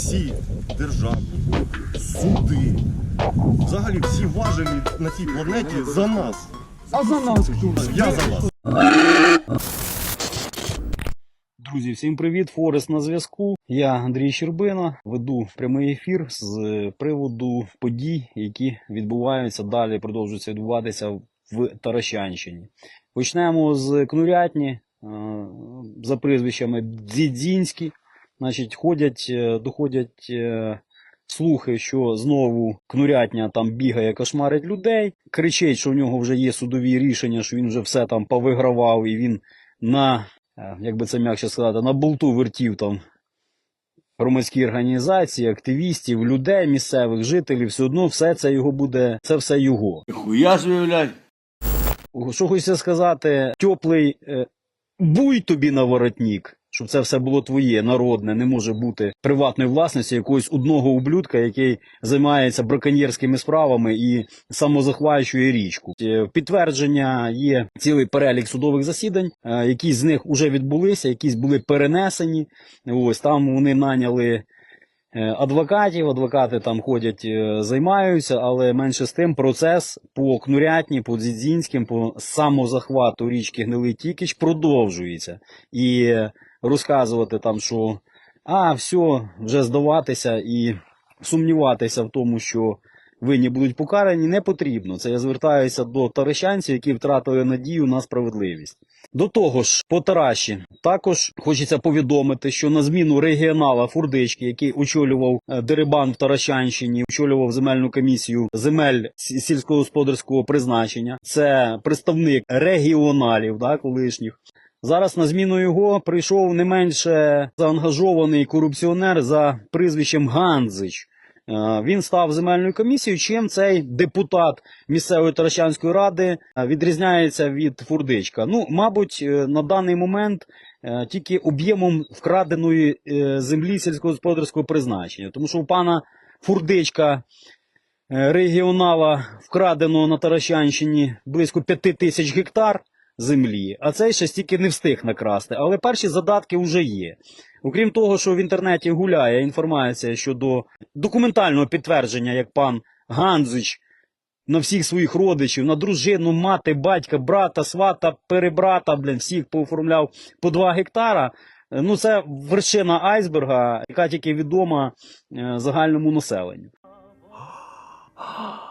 всі державні суди, взагалі всі важелі на цій планеті за нас. А за нас хто? Я за вас. Друзі, всім привіт! Форест на зв'язку. Я Андрій Щербина. Веду прямий ефір з приводу подій, які відбуваються далі, продовжуються відбуватися в Таращанщині. Почнемо з Кнурятні е, за прізвищами Дзідзінські. Значить, ходять, е, доходять е, слухи, що знову Кнурятня там бігає, кошмарить людей. Кричить, що в нього вже є судові рішення, що він вже все там повигравав і він на е, як би це м'якше сказати, на болту вертів там громадські організації, активістів, людей, місцевих жителів, все одно все це його буде, це все його. Хуя блядь. Що хочеться сказати, теплий буй тобі на воротник, щоб це все було твоє, народне, не може бути приватної власності якогось одного ублюдка, який займається браконьєрськими справами і самозахвачує річку. Е, Підтвердження є цілий перелік судових засідань, е, якісь з них вже відбулися, якісь були перенесені. Ось там вони наняли. е, Адвокатів, адвокати там ходять, займаються, але менше з тим процес по Кнурятні, по Дзідзінським, по самозахвату річки Гнилий Тікіч продовжується. І розказувати там, що а, все, вже здаватися і сумніватися в тому, що винні будуть покарані, не потрібно. Це я звертаюся до таращанців, які втратили надію на справедливість. До того ж, по Тараші також хочеться повідомити, що на зміну регіонала Фурдички, який очолював е, Дерибан в Таращанщині, очолював земельну комісію земель сільськогосподарського призначення. Це представник регіоналів, да, колишніх. Зараз на зміну його прийшов не менше заангажований корупціонер за прізвищем Ганзич. Е, Він став земельною комісією, чим цей депутат місцевої Таращанської ради е, відрізняється від Фурдичка. Ну, мабуть, е, на даний момент тільки об'ємом вкраденої землі сільськогосподарського призначення. Тому що у пана Фурдичка регіонала вкрадено на Таращанщині близько 5 тисяч гектар землі, а цей ще стільки не встиг накрасти. Але перші задатки вже є. Окрім того, що в інтернеті гуляє інформація щодо документального підтвердження, як пан Ганзич на всіх своїх родичів, на дружину, мати, батька, брата, свата, перебрата, блін, всіх пооформляв по 2 гектара. Ну, це вершина айсберга, яка тільки відома е, загальному населенню.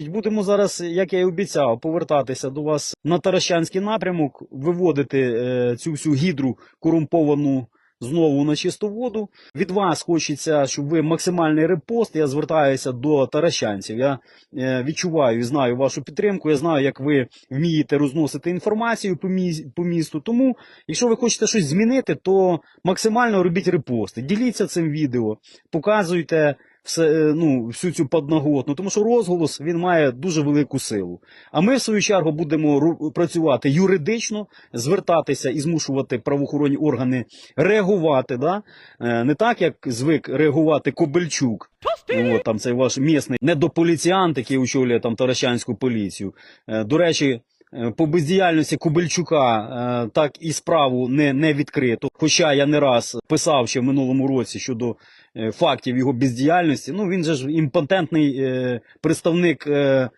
Будемо зараз, як я і обіцяв, повертатися до вас на Таращанський напрямок, виводити е, цю всю гідру корумповану знову на чисту воду. Від вас хочеться, щоб ви максимальний репост. Я звертаюся до таращанців. Я е, відчуваю і знаю вашу підтримку. Я знаю, як ви вмієте розносити інформацію по, міс- по місту. Тому, якщо ви хочете щось змінити, то максимально робіть репости. Діліться цим відео, показуйте все, е, ну, всю цю подноготну, тому що розголос він має дуже велику силу. А ми, в свою чергу, будемо працювати юридично, звертатися і змушувати правоохоронні органи реагувати. Да? Е, Не так, як звик реагувати Кобельчук. От, там цей ваш місний недополіціант, який очолює там Таращанську поліцію. Е, До речі, по бездіяльності Кобельчука е, так і справу не, не відкрито. Хоча я не раз писав ще в минулому році щодо е, фактів його бездіяльності. Ну він же ж імпотентний е, представник. Е,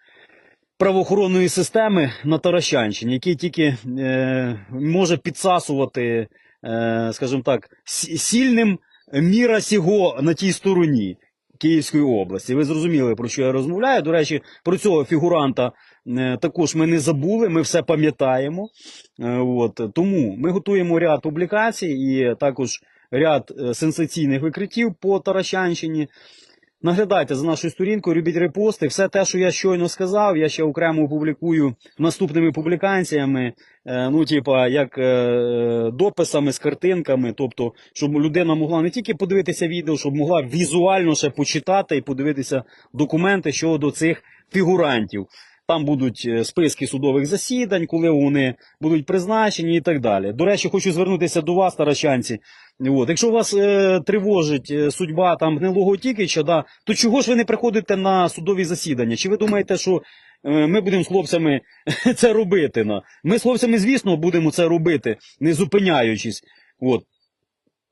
Правоохоронної системи на Таращанщині, який тільки е, може підсасувати, е, скажімо так, сі- сильним міра сього на тій стороні Київської області. Ви зрозуміли, про що я розмовляю. До речі, про цього фігуранта е, також ми не забули, ми все пам'ятаємо. Е, от, тому ми готуємо ряд публікацій і також ряд е, сенсаційних викриттів по Таращанщині. Наглядайте за нашою сторінкою, робіть репости. Все те, що я щойно сказав, я ще окремо опублікую наступними публікаціями. е, Ну, типа, як е, дописами з картинками, тобто, щоб людина могла не тільки подивитися відео, щоб могла візуально ще почитати і подивитися документи щодо цих фігурантів. Там будуть е, списки судових засідань, коли вони будуть призначені і так далі. До речі, хочу звернутися до вас, таращанці. От. Якщо вас е, тривожить е, судьба там гнилого Тікича, да, то чого ж ви не приходите на судові засідання? Чи ви думаєте, що е, ми будемо з хлопцями це робити? Ми з хлопцями, звісно, будемо це робити, не зупиняючись. От.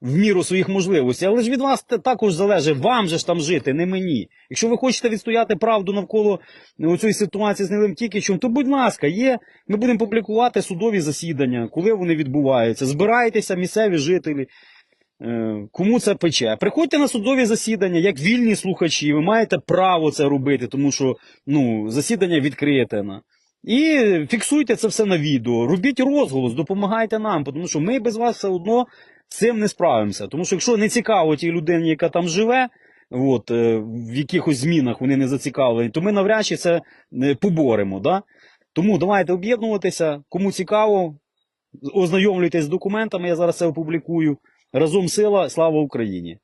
В міру своїх можливостей. Але ж від вас також залежить, вам же ж там жити, не мені. Якщо ви хочете відстояти правду навколо цієї ситуації з Нилим Тікічем, то будь ласка, є. Ми будемо публікувати судові засідання, коли вони відбуваються. Збирайтеся, місцеві жителі. Е, Кому це пече? Приходьте на судові засідання, як вільні слухачі. Ви маєте право це робити, тому що ну, засідання відкрите. І фіксуйте це все на відео. Робіть розголос, допомагайте нам, тому що ми без вас все одно цим не справимося. Тому що якщо не цікаво тій людині, яка там живе, от, е, в якихось змінах вони не зацікавлені, то ми навряд чи це е, поборемо. Да? Тому давайте об'єднуватися. Кому цікаво, ознайомлюйтесь з документами, я зараз це опублікую. Разом сила, слава Україні!